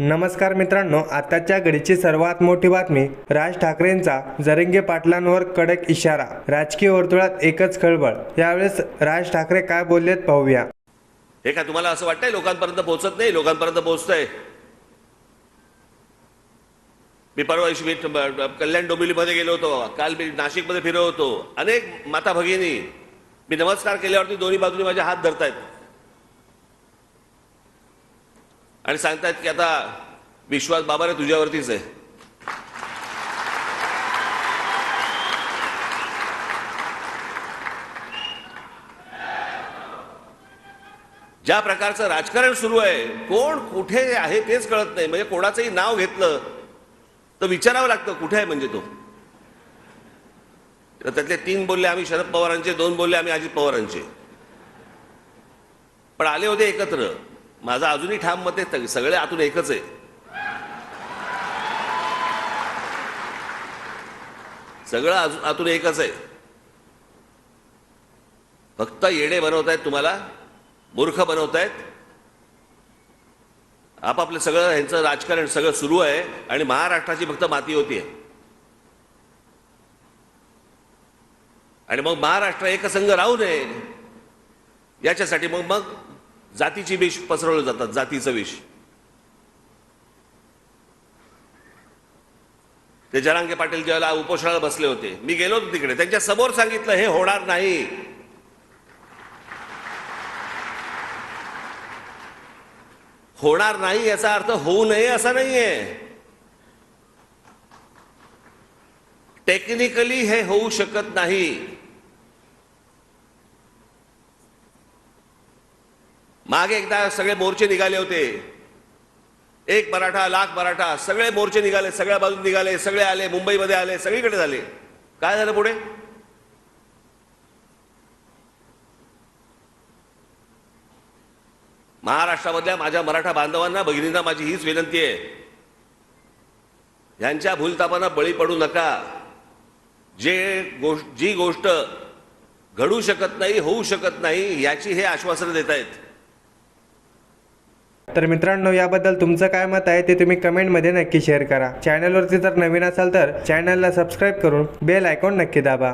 नमस्कार मित्रांनो आताच्या घडीची सर्वात मोठी बातमी राज ठाकरेंचा जरंगे पाटलांवर कडक इशारा राजकीय वर्तुळात एकच खळबळ. यावेळेस राज ठाकरे काय बोललेत पाहूया. हे का तुम्हाला असं वाटतंय लोकांपर्यंत पोहोचत नाही लोकांपर्यंत पोहोचतंय? मी परवा दिवशी मी कल्याण डोंबिवलीमध्ये गेलो होतो काल मी नाशिकमध्ये फिरलो होतो. अनेक माता भगिनी मी नमस्कार केल्यावरती दोन्ही बाजूने माझे हात धरतायत. आणि सांगतायत की आता विश्वास बाबा रे तुझ्यावरतीच आहे. ज्या प्रकारचं राजकारण सुरू आहे कोण कुठे आहे तेच कळत नाही. म्हणजे कोणाचंही नाव घेतलं तर विचारावं लागतं कुठे आहे म्हणजे तो? त्यातले तीन बोलले आम्ही शरद पवारांचे दोन बोलले आम्ही अजित पवारांचे. पण आले होते एकत्र. माझं अजूनही ठाम मत आहे सगळे आतून एकच आहे. सगळं अजून आतून एकच आहे. फक्त येणे बनवतायत तुम्हाला मूर्ख बनवतायत. आपापलं सगळं ह्यांचं राजकारण सगळं सुरू आहे आणि महाराष्ट्राची फक्त माती होतीये आणि मग महाराष्ट्र एकसंघ राहू नये याच्यासाठी मग मग जातीची विष पसरवलं जातात जातीचं विष ते जरांगे पाटील ज्याला उपोषणाला बसले होते मी गेलो होतो तिकडे त्यांच्यासमोर सांगितलं हे होणार नाही. होणार नाही याचा अर्थ होऊ नये असा नाहीये. टेक्निकली हे होऊ शकत नाही. मागे एकदा सगळे मोर्चे निघाले होते. एक मराठा लाख मराठा सगळे मोर्चे निघाले सगळ्या बाजून निघाले सगळे आले मुंबईमध्ये आले सगळीकडे झाले. काय झालं पुढे? महाराष्ट्रामधल्या माझ्या मराठा बांधवांना भगिनींना माझी हीच विनंती आहे. यांच्या भूलतापांना बळी पडू नका. जे गोष्ट जी गोष्ट घडू शकत नाही होऊ शकत नाही याची हे आश्वासनं देत आहेत तर मित्रांनो याबद्दल तुमचं काय मत आहे ते तुम्ही कमेंटमध्ये नक्की शेअर करा. चॅनलवरती जर नवीन असाल तर चॅनलला सबस्क्राईब करून बेल आयकॉन नक्की दाबा.